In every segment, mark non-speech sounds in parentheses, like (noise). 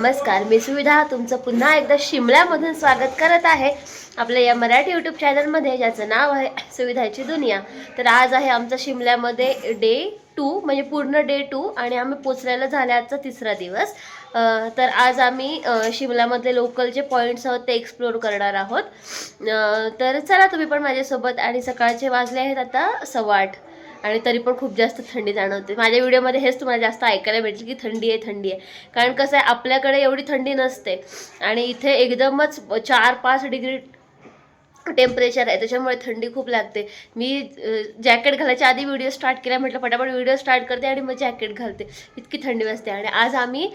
नमस्कार मी सुविधा. तुमचं पुन्हा एकदा शिमल्यामधून स्वागत करत आहे आपल्या या मराठी यूट्यूब चॅनलमध्ये ज्याचं नाव आहे सुविधाची दुनिया. तर आज आहे आमचं शिमल्यामध्ये डे टू म्हणजे पूर्ण डे टू आणि आम्ही पोचलेला झाले आजचा तिसरा दिवस. तर आज आम्ही शिमल्यामधले लोकल जे पॉईंट्स आहोत ते एक्सप्लोर करणार आहोत. तर चला तुम्ही पण माझ्यासोबत आणि सकाळचे वाजले आहेत आता सव्वा आठ. आणि तरी पण खूप जास्त थंडी जाणवते. माझ्या व्हिडिओमध्ये हेच तुम्हाला जास्त ऐकायला भेटेल की थंडी आहे थंडी आहे. कारण कसं आहे आपल्याकडे एवढी थंडी नसते. आणि इथे एकदमच चार पाच डिग्री टेम्परेचर आहे त्याच्यामुळे थंडी खूप लागते. मी जॅकेट घालायच्या आधी व्हिडिओ स्टार्ट केला म्हटलं पटापट व्हिडिओ स्टार्ट करते आणि मग जॅकेट घालते. इतकी थंडी वाजते आणि आज आम्ही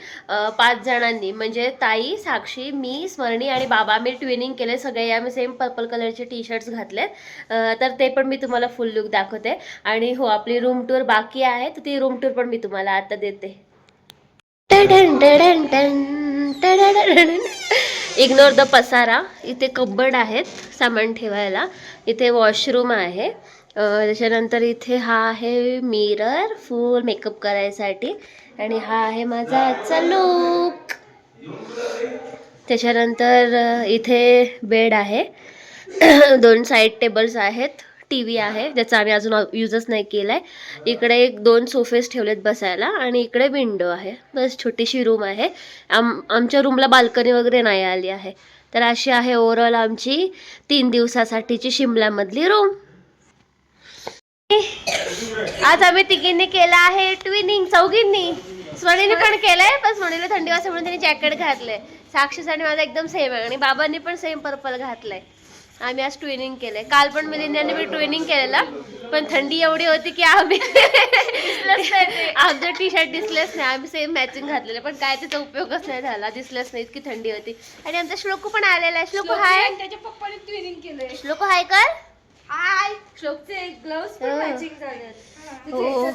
पाच जणांनी म्हणजे ताई साक्षी मी स्मरणी आणि बाबा मी ट्विनिंग केले. सगळे आम्ही सेम पर्पल कलरचे टी शर्ट्स घातले तर ते पण मी तुम्हाला फुल लुक दाखवते. आणि हो आपली रूम टूर बाकी आहे तर ती रूम टूर पण मी तुम्हाला आता देते. इग्नोर द पसारा इथे कब्बड आहेत सामान ठेवायला. इथे वॉशरूम आहे. त्याच्यानंतर इथे हा आहे मिरर फुल मेकअप करायसाठी. आणि हा आहे माझा आजचा लूक त्याच्यानंतर इथे बेड आहे. (coughs) दोन साईड टेबल्स आहेत. टी व्ही आहे ज्याचा आम्ही अजून यूजच नाही केला आहे इकडे एक दोन सोफेस ठेवलेत बसायला आणि इकडे विंडो आहे. बस छोटीशी रूम आहे. आम आमच्या रूमला बाल्कनी वगैरे नाही आली आहे. तर अशी आहे ओव्हरऑल आमची तीन दिवसासाठीची शिमल्यामधली रूम आज आम्ही तिघींनी केलं आहे ट्विनिंग चौघींनी. स्वणीने पण केलंय पण स्वणीला थंडी वाजता म्हणून तिने जॅकेट घातलंय. साक्षीसाठी माझा एकदम सेम आहे आणि बाबांनी पण सेम पर्पल घातलंय. आम्ही आज ट्विनिंग केलंय. काल पण मिलिंदाने मी ट्विनिंग केलेलं पण थंडी एवढी होती की आम्ही आमचं टी शर्ट दिसलेच नाही. आम्ही सेम मॅचिंग घातलेलं पण काय त्याचा उपयोगच नाही झाला. दिसलंच नाही इतकी थंडी होती. आणि आमचा श्लोकू पण आलेला आहे. श्लोकू हाय त्याच्या पप्पाने ट्विनिंग केलंय. श्लोकू हाय कर. हाय श्लोकचे ग्लोव्स पण हा. मॅचिंग झाले हो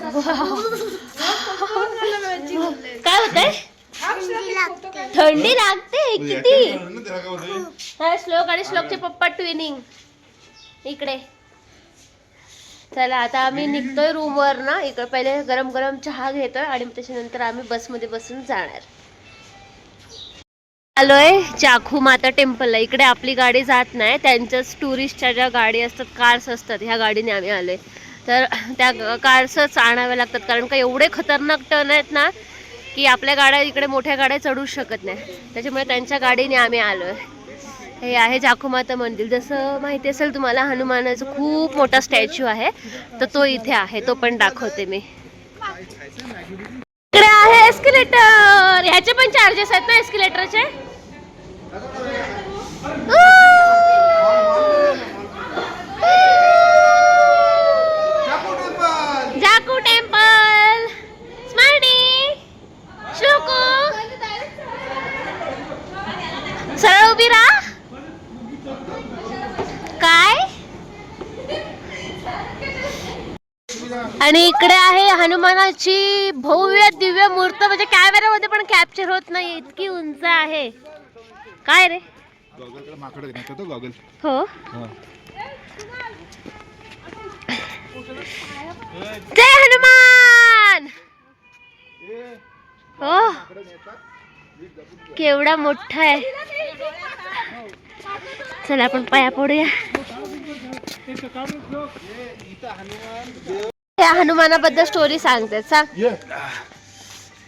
काय होतंय? थंडी लागते किती? हा श्लोक आणि श्लोकचे पप्पा ट्विनिंग इकडे. चला आता आम्ही निघतोय रूमवर ना. इकडे पहिले गरम गरम चहा घेतोय आणि त्याच्यानंतर आम्ही बसमध्ये बसून जाणार. आलोय चाखू माता टेम्पलला इकडे आपली गाडी जात नाही. त्यांच्याच टुरिस्टच्या ज्या गाडी असतात कार्स असतात ह्या गाडीने आम्ही आलोय. तर त्या कार्सच आणाव्या लागतात. कारण का एवढे खतरनाक टर्न आहेत ना की आपल्या गाड्या इकडे मोठ्या गाड्या चढू शकत नाही. त्याच्यामुळे त्यांच्या गाडीने आम्ही आलोय. हे आहे जाखुमाता मंदिर. जसं माहिती असेल तुम्हाला हनुमानाचा खूप मोठा स्टॅच्यू आहे. तर तो इथे आहे. तो पण दाखवते मी. इकडे आहे एस्किलेटर. ह्याचे पण चार्जेस आहेत ना एस्किलेटरचे जाकू टेम्पल स्मार्टी श्लोको सरळ उभी राहा काय आणि इकडे हनुमानाची भव्य दिव्य मूर्त म्हणजे कॅमेऱ्यामध्ये पण कॅप्चर होत नाही इतकी उंच आहे. काय रे? गॉगल माकडे नाही तो गॉगल. हो? जय हनुमान! हो? केवढा मोठा आहे. चला आपण पाया पडूया. या हनुमानाबद्दल स्टोरी सांगते सांग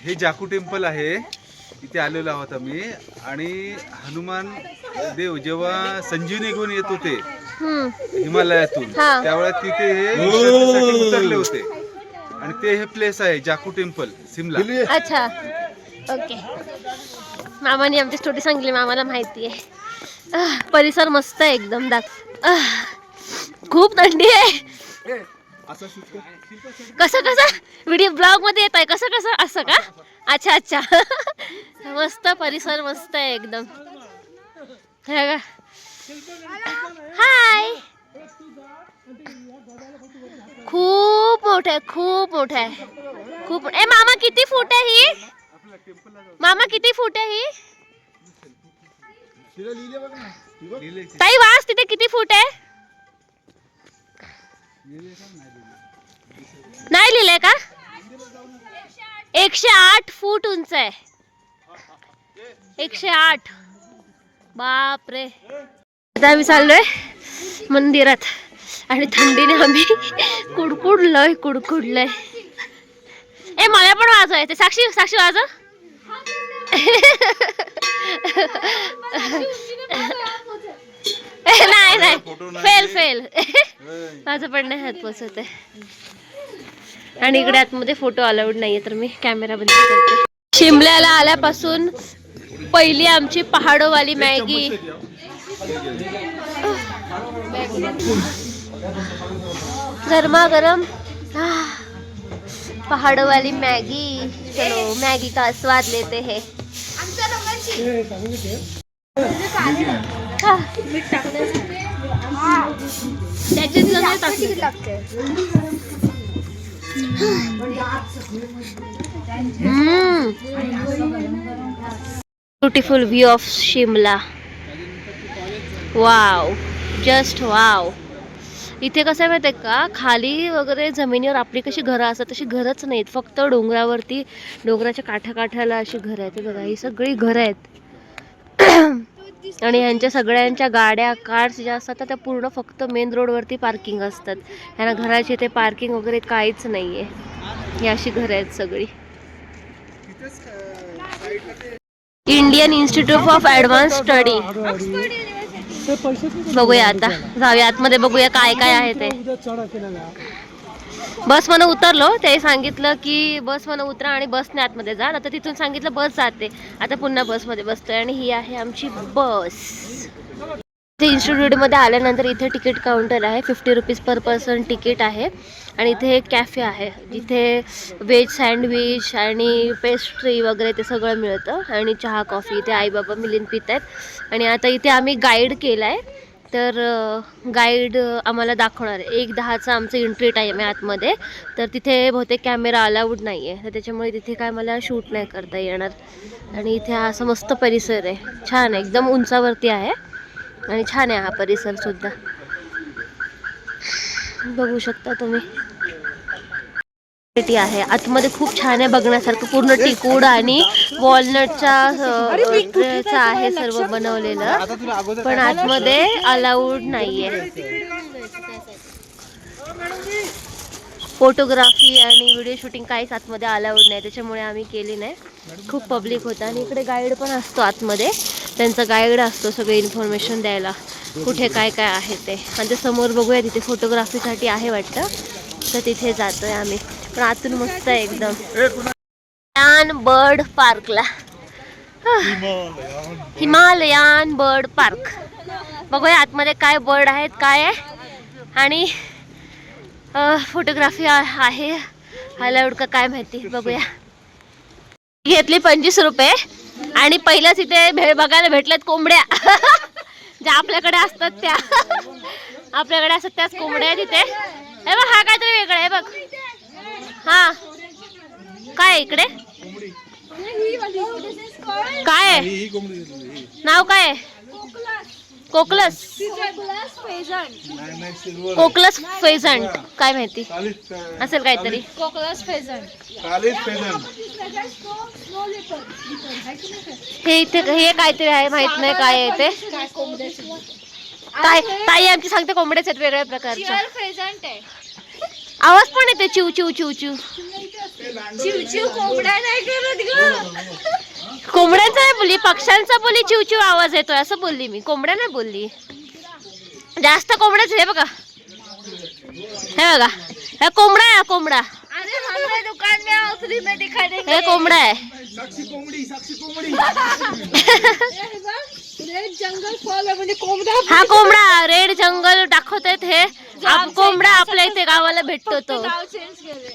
हे जाकू टेम्पल आहे. इथे आलेलो आहोत आम्ही. आणि हनुमान देव जेव्हा संजीवनी घेऊन येत होते हम्म. हिमालयातून हा. त्यावेळेला तिथे हे विश्रांतीसाठी उतरले होते. आणि ते हे प्लेस आहे जाकू टेम्पल सिमला. अच्छा. ओके. मामाने आमची स्टोरी सांगली मामाला माहिती आहे आह, परिसर मस्त आहे एकदम दाख आह, खूप थंडी आहे. कसं कसं? व्हिडिओ ब्लॉगमध्ये येत आहे कसं कसं? असं का? अच्छा अच्छा. मस्त परिसर मस्त आहे एकदम. हाय खूप मोठं आहे खूप मोठं आहे. खूप ए मामा किती फूट आहे ही? मामा किती फूट आहे ही? ताई वास तिथे किती फूट आहे? नाही लिहिलंय का एकशे आठ फूट उंच आहे एकशे आठ बापरे आता आम्ही चाललोय मंदिरात आणि थंडीने आम्ही कुडकुडलोय कुडकुडलोय ए मला पण वाजव ते साक्षी साक्षी वाजव (laughs) नाही नाही. Fail fail. (laughs) माझं पण नाही हात पोचत आहे. आणि इकडे आतमध्ये फोटो अलाउड नाहीये तर मी कॅमेरा बंद करते. शिमल्याला आल्यापासून पहिली आमची पहाडोवाली मॅगी. गरमा गरम आह, पहाड़ों वाली मैगी. चलो मैगी का स्वाद लेते हैं. मीठ नाही टाकलं. लागते beautiful view of Shimla wow just wow इथे कसं आहे माहिती आहे का? खाली वगैरे जमिनीवर आपली कशी घरं असतात तशी घरच नाहीत. फक्त डोंगरावरती डोंगराच्या काठाकाठाला अशी घरं आहेत. बघा ही सगळी घरं आहेत. आणि ह्यांच्या सगळ्यांच्या गाड्या कार्स ज्या असतात त्या पूर्ण फक्त मेन रोडवरती पार्किंग असतात. ह्यांना घराची ते पार्किंग वगैरे काहीच नाही आहे ही अशी घरं आहेत सगळी. Indian Institute of advance study बघूया आता. जाऊया आतमध्ये बघूया काय काय आहे ते. बस म्हणून उतरलो ते सांगितलं की बस म्हणून उतरा आणि बसने आतमध्ये जा. आता तिथून सांगितलं बस जाते. आता पुन्हा बसमध्ये बसतोय आणि ही आहे आमची बस. इथे इन्स्टिट्यूटमध्ये आल्यानंतर इथे तिकीट काउंटर आहे. Fifty rupees per person ticket आहे. आणि इथे एक कॅफे आहे जिथे व्हेज सँडविच आणि पेस्ट्री वगैरे ते सगळं मिळतं. आणि चहा कॉफी इथे आई बाबा मिलिंद पित आहेत आणि आता इथे आम्ही गाईड केला आहे तर गाईड आम्हाला दाखवणार आहे. एक दहाचा आमचं एंट्री टाईम आहे आतमध्ये. तर तिथे बहुतेक कॅमेरा अलाउड नाही आहे तर त्याच्यामुळे तिथे काय मला शूट नाही करता येणार. आणि इथे हा असा मस्त परिसर आहे. छान आहे. एकदम उंचावरती आहे. आणि छान आहे हा परिसरसुद्धा बघू शकता तुम्ही. आहे. आतमध्ये खूप छान आहे बघण्यासारखं पूर्ण टिकूड आणि वॉलनटच्या आहे सर्व बनवलेलं. पण आतमध्ये अलाउड नाहीये. फोटोग्राफी आणि व्हिडिओ शूटिंग काहीच आतमध्ये अलाउड नाही. त्याच्यामुळे आम्ही केली नाही. खूप पब्लिक होतं. आणि इकडे गाईड पण असतो आतमध्ये. त्यांचा गाईड असतो सगळे इन्फॉर्मेशन द्यायला. कुठे काय काय आहे ते. आणि ते समोर बघूया तिथे फोटोग्राफीसाठी आहे वाटतं. तर तिथे जातोय आम्ही. आतून मस्त आहे एकदम. छान बर्ड पार्कला. Himalayan bird. पार्क. बघूया आतमध्ये काय बर्ड आहेत काय आहे. आणि फोटोग्राफी आहे. अलाउड का काय माहिती बघूया. घेतली पंचवीस रुपये. आणि पहिलंच इथे भेळ बघायला भेटल्यात कोंबड्या. ज्या आपल्याकडे असतात त्या. आपल्याकडे असतात त्याच कोंबड्या तिथे. हे बघ हा काहीतरी वेगळा आहे बघ. हा. काय आहे इकडे? काय आहे? कोंबडी घेतली. नाव काय आहे? कोकलस. कोकलस फेझंट काय माहिती? असेल काहीतरी. कोकलास हे इथे हे काहीतरी आहे माहीत नाही काय आहे ते. ताई ताई आमची सांगते कोंबड्याच आहेत वेगळ्या आहे. आवाज पण येते चिव चिव चिव चिव चिव चिव कोंबड्या नाही करत ग. कोंबड्यांचा नाही बोलली पक्ष्यांचा बोलली चिव चिव आवाज येतोय असं बोलली मी. कोंबड्या नाही बोलली. जास्त कोंबड्याच हे बघा. हे बघा. हे कोंबडा आहे कोंबडा. अरे हमारे दुकान में आओ फ्री में दिखा देंगे हे कोंबडा आहे. साक्षी कोंबडी साक्षी कोंबडी. रेड जंगल फॉल आहे म्हणजे कोंबडा हा कोंबडा रेड जंगल दाखवतात हे आप- कोंबडा आपल्या इथे गावाला भेटतो तो. नाव चेंज केले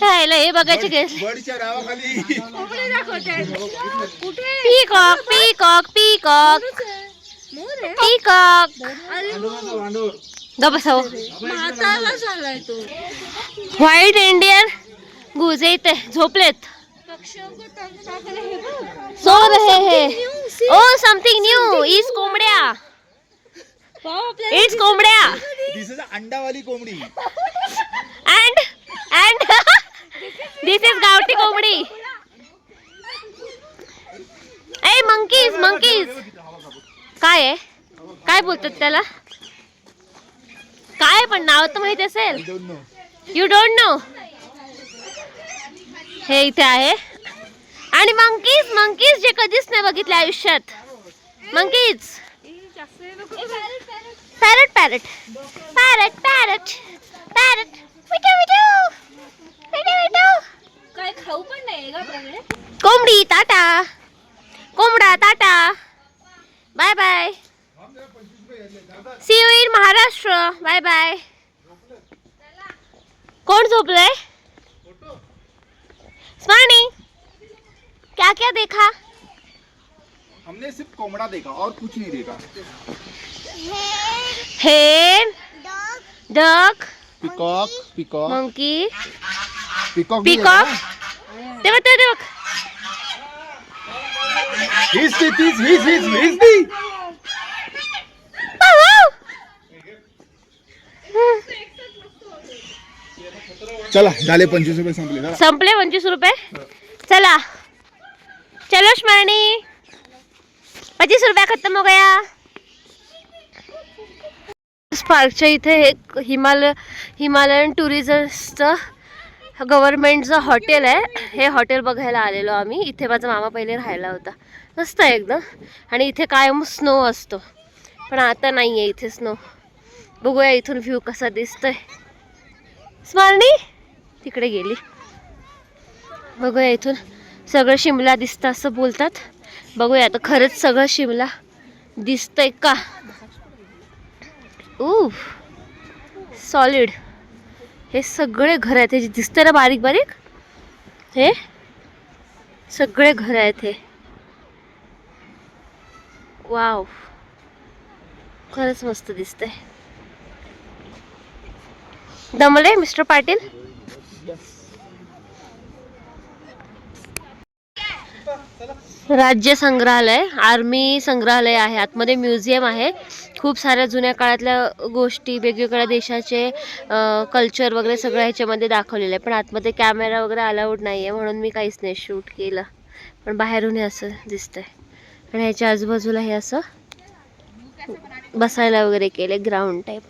राहिलं हे बघायचे गेस बडच्या नावाखाली. कोंबडे दाखवते. कुठे? पीकॉक पीकॉक पीकॉक पीकॉक झालाय तो. व्हाईट इंडियन गुजे इथे झोपलेत. हे सो रहे हे ओ समथिंग न्यू इज कोंबड्या इट्स कोंबड्या दिस इज अंडावाली कोंबडी अँड अँड दिस इज गावठी कोंबडी ए मंकीज मंकीज काय आहे? काय बोलतात त्याला? काय पण नाव तर माहिती असेल? यू डोंट नो हे इथे आहे. आणि मंकीज मंकीज जे कधीच नाही बघितले आयुष्यात. Monkeys parrot parrot parrot parrot parrot मिठू मिठू मिठू मिठू काय खाऊ पण नाही का आपल्याकडे कोंबडी टाटा कोंबडा tata bye bye see you in Maharashtra bye bye कोण झोपलंय स्मानी क्या क्या देखा? हमने सिर्फ़ कोमड़ा देखा और कुछ नहीं देखा। Hen duck peacock peacock. Monkey. Peacock peacock. ते बघ ते बघ? हीच ती तीच हीच हीच हीच ती. चला झाले पंचवीस रुपये संपले चला. संपले पंचवीस रुपये. चला. चलो स्मरणी पच्चीस रुपया खत्म हो गया. स्पार्कच्या इथे हे हिमालय हिमालयन टुरिझमचं गव्हर्नमेंटचं हॉटेल आहे. हे हॉटेल बघायला आलेलो आम्ही. इथे माझा मामा पहिले राहायला होता. मस्त आहे एकदम. आणि इथे कायम स्नो असतो. पण आता नाही आहे इथे स्नो. बघूया इथून व्ह्यू कसा दिसतोय. स्मारणी? तिकडे गेली. बघूया इथून. सगळं शिमला दिसतं असं बोलतात. बघूया आता खरंच सगळं शिमला दिसतंय का? ऊफ सॉलिड हे सगळे घर आहेत. हे जे दिसतं ना बारीक बारीक हे सगळे घर आहेत हे. वाव खरंच मस्त दिसतंय. दमले मिस्टर पाटील? राज्य संग्रहालय आर्मी संग्रहालय आहे. आतमध्ये म्युझियम आहे. खूप साऱ्या जुन्या काळातल्या गोष्टी वेगवेगळ्या देशाचे कल्चर वगैरे सगळं ह्याच्यामध्ये दाखवलेलं आहे. पण आतमध्ये कॅमेरा वगैरे अलाउड नाही आहे म्हणून मी काहीच नाही शूट केलं. पण बाहेरून हे असं दिसतंय. आणि ह्याच्या आजूबाजूला हे असं बसायला वगैरे केले ग्राउंड टाईप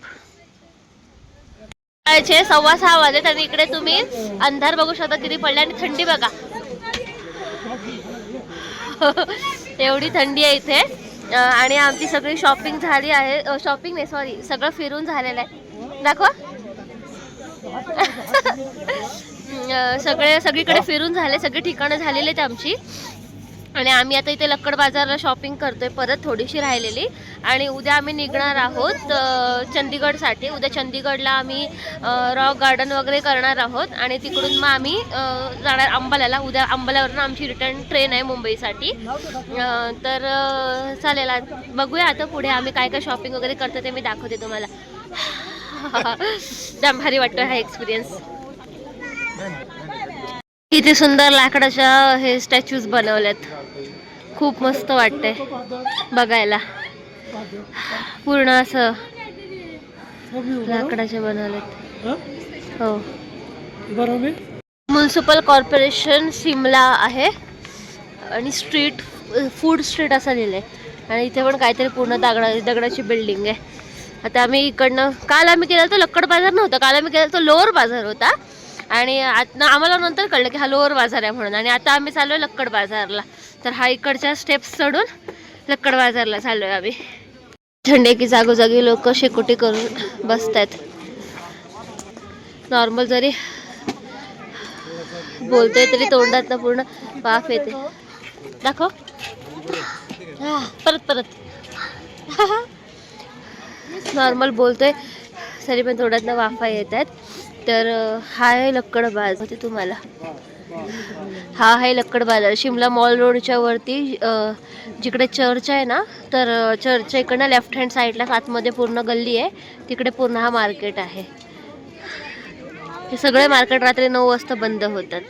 सकाळचे सव्वा सहा वाजले आणि इकडे तुम्ही अंधार बघू शकता किती पडले आणि थंडी बघा. (laughs) एवढी थंडी आहे इथे. आणि आमची सगळी शॉपिंग झाली आहे. शॉपिंग नाही सॉरी सगळं फिरून झालेलं आहे. दाखवा. (laughs) सगळे सगळीकडे फिरून झाले सगळी ठिकाणं झालेली आहेत आमची. आणि आम्ही आता इथे लक्कड बाजारला शॉपिंग करतोय परत थोडीशी राहिलेली. आणि उद्या आम्ही निघणार आहोत चंदीगडसाठी. उद्या चंदीगडला आम्ही रॉक गार्डन वगैरे करणार आहोत. आणि तिकडून मग आम्ही जाणार अंबाल्याला. उद्या अंबाल्यावरून आमची रिटर्न ट्रेन आहे मुंबईसाठी. तर चालेल. बघूया आता पुढे आम्ही काय काय शॉपिंग वगैरे करतो ते मी दाखवते तुम्हाला. (laughs) जाम भारी वाटतो हा एक्सपिरियन्स किती सुंदर लाकडाच्या हे स्टॅच्यूज बनवल्यात. खूप मस्त वाटतंय बघायला. पूर्ण असं लाकडाचे बनवलेत. हो. म्युन्सिपल कॉर्पोरेशन सिमला आहे. आणि स्ट्रीट फूड स्ट्रीट असं लिहिलंय. आणि इथे पण काहीतरी पूर्ण दगडा दगडाची बिल्डिंग आहे. आता आम्ही इकडनं काल आम्ही केलं तर लक्कड बाजार नव्हता. काल आम्ही केलं तर लोअर बाजार होता. आणि आता आम्हाला नंतर कळलं की हा लोअर बाजार आहे म्हणून. आणि आता आम्ही चाललोय लक्कड बाजारला. तर हा इकडच्या स्टेप्स चढून लक्कड बाजारला चाललोय आम्ही. थंडे की जागोजागी लोक शेकोटी करून बसतात नॉर्मल जरी बोलतोय तरी तोंडात पूर्ण वाफ येते. दाखव. परत परत. (laughs) नॉर्मल बोलतोय तरी पण तोंडातनं वाफा येत आहेत. तर हा आहे लक्कड बाजार. तुम्हाला? हा आहे लक्कड बाजार. शिमला मॉल रोडच्या वरती जिकडे चर्च आहे ना तर चर्चच्या इकडनं लेफ्ट हँड साईडला आतमध्ये पूर्ण गल्ली आहे. तिकडे पूर्ण हा मार्केट आहे. हे सगळे मार्केट रात्री नऊ वाजता बंद होतात.